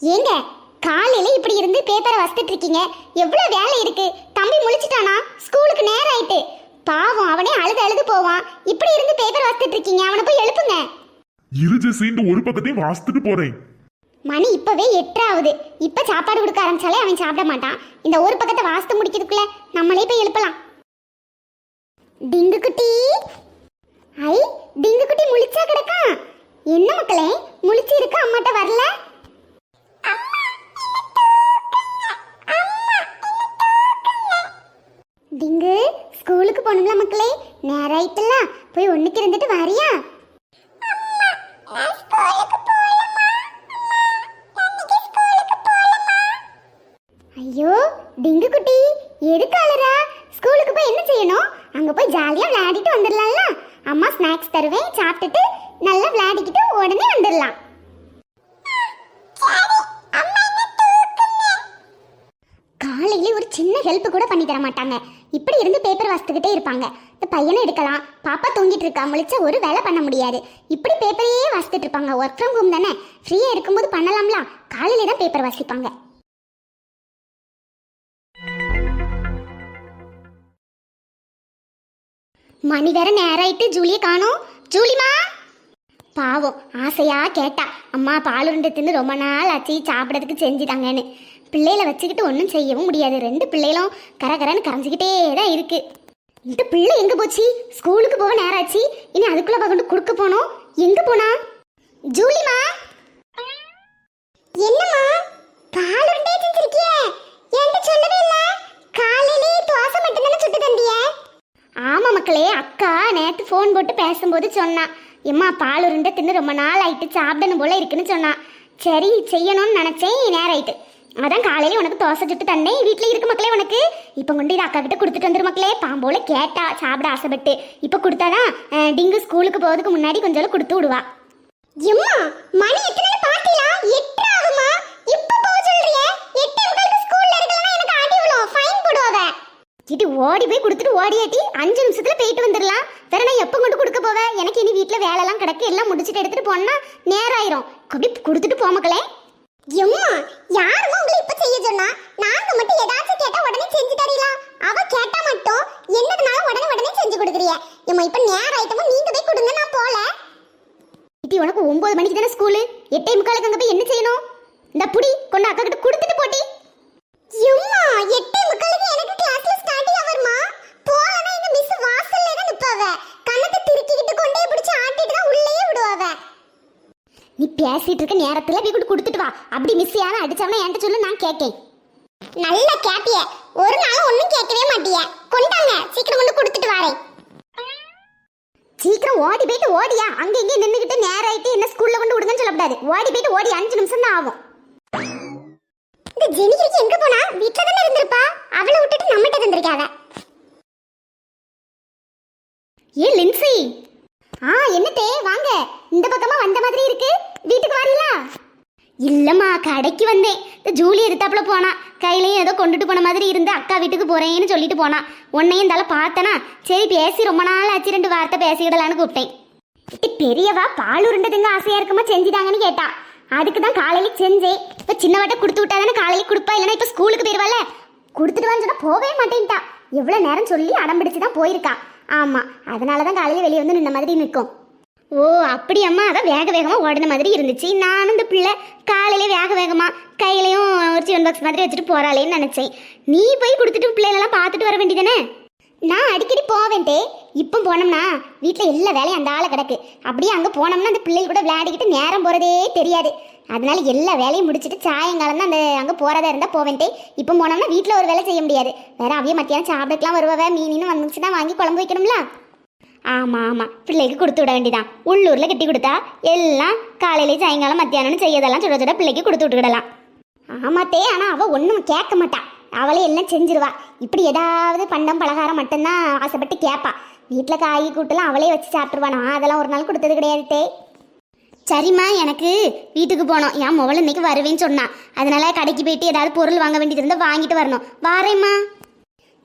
ஏங்க காலையில இப்படி இருந்து பேப்பரை வசிட்டு இருக்கீங்க. எவ்வளவு வேலை இருக்கு. தம்பி முழிச்சிட்டானா? ஸ்கூலுக்கு நேரம் ஆயிட்டு. பாவம் அவனே அழுது அழுது போவான். இப்படி இருந்து பேப்பர் வசிட்டு இருக்கீங்க. அவனை போய் எழுப்புங்க. இரு ஜெசின்னு ஒரு பக்கத்தையும் வாசித்துட்டு போறேன். மணி இப்பவே எட்டாவது இப்ப சாப்பாடு கொடுக்க ஆரம்பிச்சாலே அவன் சாப்பிட மாட்டான். இந்த ஒரு பக்கத்தை வாசித்து முடிக்கிறதுக்குள்ள நம்மளே போய் எழுப்பலாம். டிங்கு குட்டி ஐ டிங்கு குட்டி முழிச்சா கிடக்கா என்ன மக்களே முழிச்சு இருக்க அம்மாட்ட வரல? வரியா? ஐயோ டிங்கு குட்டி எதுக்கு அழறா ஸ்கூலுக்கு போய் என்ன செய்யணும்? அங்க போய் ஜாலியா விளையாடிட்டு வந்துடலாம்ல. அம்மா ஸ்நாக்ஸ் தருவேன் சாப்பிட்டுட்டு நல்லா விளையாடிக்கிட்டு உடனே வந்துடலாம். காலையில ஒரு சின்ன ஹெல்ப் கூட பண்ணி தர மாட்டாங்க. இப்படி இருந்து பேப்பர் வாசித்துக்கிட்டே இருப்பாங்க. பையனும் பையனை எடுக்கலாம். பாப்பா தூங்கிட்டு இருக்கா. முழிச்சா ஒரு வேலை பண்ண முடியாது. இப்படி பேப்பரையே வாசித்துட்டு இருப்பாங்க. ஒர்க் ஃப்ரம் ஹோம் தானே? ஃப்ரீயா இருக்கும்போது பண்ணலாம்ல? காலையில தான் பேப்பர் வாசிப்பாங்க. மணி வேற நேராயிட்டு ஜூலியை காணோம். ஜூலிமா பாவம். ஆசையா கேட்டா. அம்மா பால் தின்னு ரொம்ப நாள் ஆச்சு. சாப்பிடறதுக்கு செஞ்சுட்டாங்கன்னு. பிள்ளைகளை வச்சுக்கிட்டு ஒன்றும் செய்யவும் முடியாது. ரெண்டு பிள்ளைகளும் கரகரன்னு கரைஞ்சிக்கிட்டே தான் இருக்கு. இந்த பிள்ளை எங்க போச்சு? ஸ்கூலுக்கு போக நேரம் ஆச்சு இனி அதுக்குள்ள கொண்டு கொடுக்க போனோம். எங்க போனா? ஜூலிமா என்னம்மா பால் உருண்டை செஞ்சிருக்கிய. என்கிட்ட சொல்லவே இல்ல. காலையிலே தோசை மட்டும் தானே சுட்டு தந்திய. ஆமா மக்களே அக்கா நேத்து ஃபோன் போட்டு பேசும்போது சொன்னா. எம்மா பால் உருண்டை தின்னு ரொம்ப நாள் ஆயிட்டு சாப்பிடணும் போல இருக்குன்னு சொன்னா. சரி செய்யணும்னு நினைச்சேன் நேரம் ஆயிட்டு அதான் காலையில உனக்கு தோசை சுட்டு தந்தேன். வீட்டில் இருக்கு மக்களே உனக்கு. இப்போ கொண்டு இதை அக்கா கிட்ட கொடுத்துட்டு வந்துரு மக்களே. பாம்போல கேட்டா சாப்பிட ஆசைப்பட்டு. இப்போ கொடுத்தாதான் டிங்கு ஸ்கூலுக்கு போகிறதுக்கு முன்னாடி கொஞ்சம் கொடுத்து விடுவா. எம்மா மணி எத்தனை பாத்தீங்களா எட்டு ஆகுமா இப்ப போக சொல்றியே. எட்டு உங்களுக்கு ஸ்கூல்ல இருக்கலாம் எனக்கு அடி விழும். ஃபைன் போடுவாங்க இது ஓடி போய் கொடுத்துட்டு ஓடியாட்டி அஞ்சு நிமிஷத்துல போயிட்டு வந்துடலாம். வேற நான் எப்போ கொண்டு கொடுக்க போவேன் எனக்கு இனி வீட்டில் வேலைலாம் கிடக்கு. எல்லாம் முடிச்சுட்டு எடுத்துட்டு போனா நேரம் ஆயிரும் அப்படி கொடுத்துட்டு போ மக்களே. எம்மா யாரும் உங்களை இப்ப செய்ய சொன்னா? நாங்க மட்டும் ஏதாச்சும் கேட்டா உடனே செஞ்சு தரலாம் அவ கேட்டா மட்டும் என்னதுனால உடனே உடனே செஞ்சு கொடுக்குறிய எம்மா இப்ப நேரம் ஆயிட்டமா நீங்க போய் கொடுங்க நான் போல. இட்டி உனக்கு ஒன்பது மணிக்கு தானே ஸ்கூலு எட்டே முக்காலுக்கு அங்க போய் என்ன செய்யணும்? இந்த புடி கொண்டு அக்கா கிட்ட கொடுத்துட்டு போட்டி. எம்மா எட்டே முக்காலுக்கு எனக்கு கிளாஸ்ல ஸ்டார்ட் ஆவர்மா போலனா எங்க மிஸ் வாசல்ல தான் நிப்பாவ கண்ணத்தை திருக்கிக்கிட்டு கொண்டே பிடிச்சு ஆட்டிட்டு தான் உள்ளேயே விடுவாவ நீ பேசிட்டு இருக்க நேரத்துல போய் கொண்டு கொடுத்துட்டு வா. அப்படி மிஸ் யாரும் அடிச்சாவனா என்கிட்ட சொல்லு நான் கேட்கேன். நல்லா கேப்பிய ஒரு நாளும் ஒண்ணும் கேட்கவே மாட்டிய. கொண்டாங்க. சீக்கிரம் கொண்டு கொடுத்துட்டு வரேன். சீக்கிரம் ஓடி போயிட்டு ஓடியா. அங்க இங்க நின்னுகிட்டு நேரம் ஆயிட்டு என்ன ஸ்கூல்ல கொண்டு விடுங்கன்னு சொல்லக்கூடாது ஓடி போயிட்டு ஓடி அஞ்சு நிமிஷம் தான் ஆகும். இந்த ஜெனிகிரிக்கு எங்க போனா? வீட்ல தானே இருந்திருப்பா. அவளை விட்டுட்டு நம்மகிட்ட இருந்திருக்காவ. ஏ லின்சி. ஆ என்னத்தே வாங்க. இந்த பக்கமா வந்த மாதிரி இருக்கு. வீட்டுக்கு வரீங்களா? இல்லம்மா கடைக்கு வந்தேன். இந்த ஜூலி எதிர்த்தாப்புல போனா கையிலையும் ஏதோ கொண்டுட்டு போன மாதிரி இருந்து அக்கா வீட்டுக்கு போறேன்னு சொல்லிட்டு போனா. உன்னையும் இருந்தால பார்த்தனா சரி பேசி ரொம்ப நாள் ஆச்சு ரெண்டு வார்த்தை பேசிக்கிடலான்னு கூப்பிட்டேன். இது பெரியவா பால் உருண்டதுங்க ஆசையா இருக்குமா செஞ்சுட்டாங்கன்னு கேட்டா. அதுக்கு தான் காலையில செஞ்சேன். இப்போ சின்ன வாட்டை கொடுத்து விட்டாதானே காலையில கொடுப்பா? இல்லைன்னா இப்போ ஸ்கூலுக்கு போயிருவாள் கொடுத்துட்டு வந்து சொன்னால் போவே மாட்டேன்ட்டா. எவ்வளோ நேரம் சொல்லி அடம் பிடிச்சு தான் போயிருக்கா. ஆமாம் அதனால தான் காலையில் வெளியே வந்து நின்ன மாதிரி நிற்கும். ஓ அப்படி அம்மா அதான் வேக வேகமாக ஓடின மாதிரி இருந்துச்சு. நானும் இந்த பிள்ளை காலையில வேக வேகமாக கையிலையும் ஒரு சிவன் பாக்ஸ் மாதிரி வச்சுட்டு போகிறாளேன்னு நினச்சேன். நீ போய் கொடுத்துட்டு பிள்ளைகளெல்லாம் பார்த்துட்டு வர வேண்டியதானே? நான் அடிக்கடி போவேன்ட்டே இப்போ போனோம்னா வீட்டில் எல்லா வேலையும் அந்த ஆளை கிடக்கு. அப்படியே அங்கே போனோம்னா அந்த பிள்ளைகள் கூட விளையாடிக்கிட்டு நேரம் போகிறதே தெரியாது. அதனால எல்லா வேலையும் முடிச்சுட்டு சாயங்காலம் தான் அந்த அங்கே போகிறதா இருந்தால் போவேன்ட்டே. இப்போ போனோம்னா வீட்டில் ஒரு வேலை செய்ய முடியாது. வேற அவையே மத்தியானம் சாப்பிடக்கலாம் வருவவ மீனின்னு வந்துச்சுன்னா வாங்கி குழம்பு வைக்கணும்ல? ஆமாம் ஆமாம் பிள்ளைக்கு கொடுத்து விட வேண்டியதான் உள்ளூரில் கட்டி கொடுத்தா எல்லாம் காலையிலே சாயங்காலம் மத்தியானம்னு செய்யறதெல்லாம் சுட சுட பிள்ளைக்கு கொடுத்து விட்டுக்கிடலாம் ஆமாத்தே ஆனால் அவள் ஒன்றும் கேட்க மாட்டா. அவளே எல்லாம் செஞ்சிருவா. இப்படி ஏதாவது பண்டம் பலகாரம் மட்டும்தான் ஆசைப்பட்டு கேட்பா வீட்டில் காய் கூட்டெல்லாம் அவளே வச்சு சாப்பிட்ருவா நான் அதெல்லாம் ஒரு நாள் கொடுத்தது கிடையாது தே சரிம்மா எனக்கு வீட்டுக்கு போனோம். என் மொபைல் இன்னைக்கு வருவேன்னு சொன்னான் அதனால கடைக்கு போயிட்டு ஏதாவது பொருள் வாங்க வேண்டியது இருந்தால் வாங்கிட்டு வரணும். வாரேம்மா.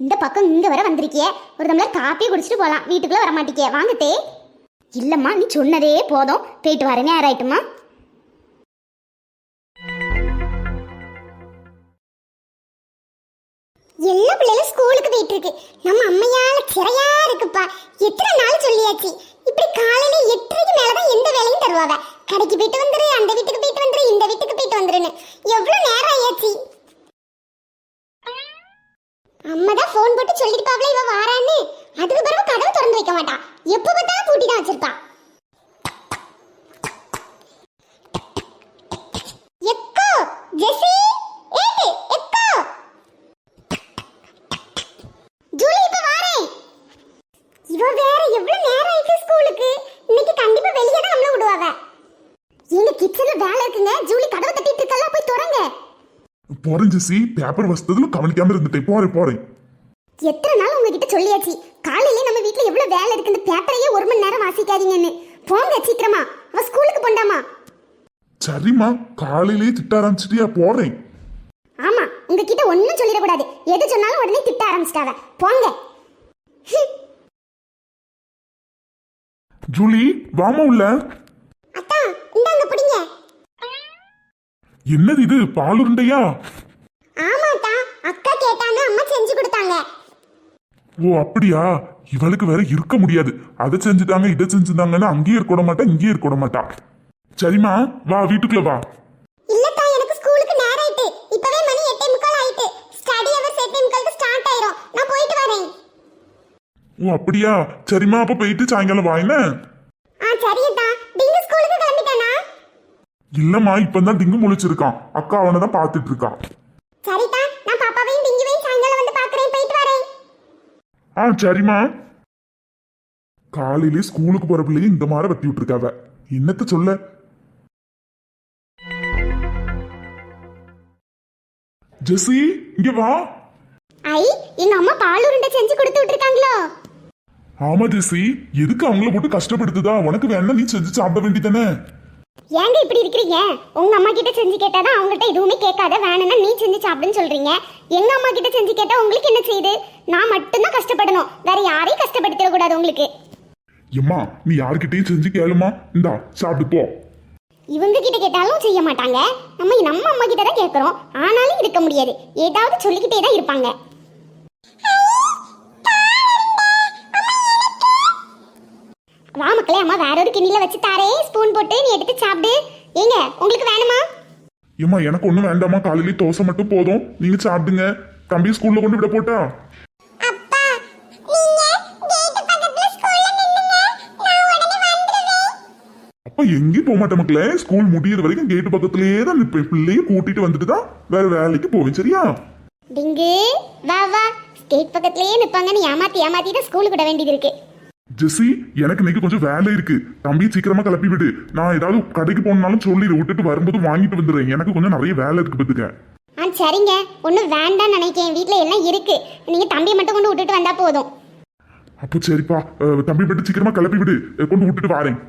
இந்த பக்கம் இங்கே வர வந்திருக்கியே. ஒரு தம்ளர் காப்பி குடிச்சிட்டு போகலாம் வீட்டுக்குள்ளே வர மாட்டேக்கே வாங்கத்தே இல்லைம்மா நீ சொன்னதே போதும். போயிட்டு வரேனே ஆராயிட்டுமா. எல்லா பிள்ளைகளும் ஸ்கூலுக்கு போயிட்டு இருக்கு நம்ம அம்மையால சிறையா இருக்குப்பா. எத்தனை நாள் சொல்லியாச்சு. இப்படி காலையில எட்டரைக்கு மேலதான் எந்த வேலையும் தருவாங்க கடைக்கு போயிட்டு வந்துரு அந்த வீட்டுக்கு போயிட்டு வந்துரு இந்த வீட்டுக்கு போயிட்டு வந்துருன்னு. எவ்வளவு நேரம் ஆயாச்சு? அம்மா தான் ஃபோன் போட்டு சொல்லிருப்பாப்ல இவ வாரான்னு. அதுக்கு பிறகு கடவுள் திறந்து வைக்க மாட்டா. எப்ப பார்த்தாலும் பூட்டி தான் வச்சிருப்பா. எக்கோ ஜெசி ஏய் எக்கோ. ஜூலி இப்ப வாரேன். இவ வேற எவ்வளவு நேரம் ஆயிடுச்சு ஸ்கூலுக்கு? இன்னைக்கு கண்டிப்பா வெளியே தான் நம்மள விடுவாங்க எங்க கிச்சன்ல வேலை இருக்குங்க. ஜூலி கதவை தட்டிட்டு இருக்கல போய் தொடங்க போறேன் ஜெசி. பேப்பர் வசத்ததுல கவனிக்காம இருந்துட்டேன். போறேன் போறேன். எத்தனை நாள் உங்ககிட்ட சொல்லியாச்சு? காலையிலே நம்ம வீட்ல எவ்வளவு வேலை இருக்கு இந்த பேப்பரையே ஒரு மணி நேரம் வாசிக்காதீங்கன்னு. போங்க சீக்கிரமா. அவ ஸ்கூலுக்கு போண்டாமா? சரிம்மா. காலையிலேயே திட்ட ஆரம்பிச்சிட்டியா? போறேன். ஆமா உங்ககிட்ட ஒண்ணும் சொல்லிடக்கூடாது. எது சொன்னாலும் உடனே திட்ட ஆரம்பிச்சிட்டாவ. போங்க. ஜூலி வாமா உள்ள. என்னது இது பாலுருண்டையா ஆமாட்டா அக்கா கேட்டாங்க அம்மா செஞ்சு கொடுத்தாங்க. ஓ அப்படியா? இவளுக்கு வேற இருக்க முடியாது. அதை செஞ்சுட்டாங்க இதை செஞ்சுட்டாங்கன்னு அங்கேயே இருக்க மாட்டா இங்கேயே இருக்க மாட்டா. சரிம்மா வா வீட்டுக்குள்ள வா. எனக்கு ஸ்கூலுக்கு நேரம் ஆயிட்டு. இப்பவே மணி எட்டே முக்கால் ஆயிட்டு. ஸ்டடி ஹவர்ஸ் எட்டே முக்காலுக்கு ஸ்டார்ட் ஆயிரும். நான் போயிட்டு வரேன். ஓ அப்படியா? சரிம்மா அப்ப போயிட்டு சாயங்காலம் வா என்ன? ஆ கிளம்பிட்டானா இல்லம்மா இப்பதான் திங்கு முழிச்சிருக்கான். அக்கா அவனை தான் பாத்துட்டு இருக்கா சரிதா நான் பாப்பாவையும் டிங்குவையும் சாயங்காலம் வந்து பார்க்கறேன் போயிட்டு வரேன். ஆ சரிம்மா. காலையிலே ஸ்கூலுக்கு போற பிள்ளைய இந்த மாதிரி வத்தி விட்டுருக்காவ. என்னத்த சொல்ல? ஜெசி இங்க வா. ஐ எங்க அம்மா பால் உருண்டை செஞ்சு கொடுத்து விட்டுருக்காங்களோ? ஆமா ஜெசி எதுக்கு அவங்கள போட்டு கஷ்டப்படுத்துதா? உனக்கு வேணா நீ செஞ்சு சாப்பிட வேண்டியதானே ஏங்க இப்படி இருக்கிறீங்க? உங்க அம்மா கிட்ட செஞ்சு கேட்டாதான் அவங்கள்ட்ட எதுவுமே கேட்காத வேணும்னா நீ செஞ்சு சாப்பிடுன்னு சொல்றீங்க. எங்க அம்மா கிட்ட செஞ்சு கேட்டா உங்களுக்கு என்ன செய்யுது நான் மட்டும்தான் கஷ்டப்படணும். வேற யாரையும் கஷ்டப்படுத்திட கூடாது உங்களுக்கு. எம்மா நீ யார்கிட்டயும் செஞ்சு கேளுமா? இந்தா சாப்பிட்டு போ. இவங்க கிட்ட கேட்டாலும் செய்ய மாட்டாங்க. நம்ம நம்ம அம்மா கிட்ட தான் கேட்கறோம். ஆனாலும் இருக்க முடியாது. ஏதாவது சொல்லிக்கிட்டே தான் இருப்பாங்க. வா மக்களே அம்மா வேற ஒரு கிண்ணில வச்சு தாரே. ஸ்பூன் போட்டு நீ எடுத்து சாப்பிடு. ஏங்க உங்களுக்கு வேணுமா? ஏம்மா எனக்கு ஒண்ணும் வேண்டாமா காலையிலே தோசை மட்டும் போதும். நீங்க சாப்பிடுங்க. தம்பி ஸ்கூல்ல கொண்டு விட போட்டா? அப்பா கேட் எங்கேயும் போக மாட்டேன் மக்களே. ஸ்கூல் முடியிற வரைக்கும் கேட்டு பக்கத்திலேயே தான் நிற்பேன். பிள்ளைய கூட்டிட்டு வந்துட்டு தான் வேற வேலைக்கு போவேன் சரியா? டிங்கு வா வா. ஸ்டேட் பக்கத்துலயே நிப்பாங்கன்னு ஏமாத்தி ஏமாத்தி தான் ஸ்கூலுக்கு விட வேண்டியது இருக்கு. ஜெசி எனக்கு இன்னைக்கு கொஞ்சம் வேலை இருக்கு. தம்பி சீக்கிரமா கிளப்பி விடு. நான் ஏதாவது கடைக்கு போனாலும் சொல்லிடு விட்டுட்டு வரும்போது வாங்கிட்டு வந்துடுறேன். எனக்கு கொஞ்சம் நிறைய வேலை இருக்கு பத்துக்க ஆ சரிங்க. ஒன்றும் வேண்டாம்னு நினைக்கிறேன். வீட்டில் எல்லாம் இருக்கு. நீங்கள் தம்பியை மட்டும் கொண்டு விட்டுட்டு வந்தா போதும். அப்போ சரிப்பா. தம்பி மட்டும் சீக்கிரமா கிளப்பி விடு. கொண்டு விட்டுட்டு வாரேன்.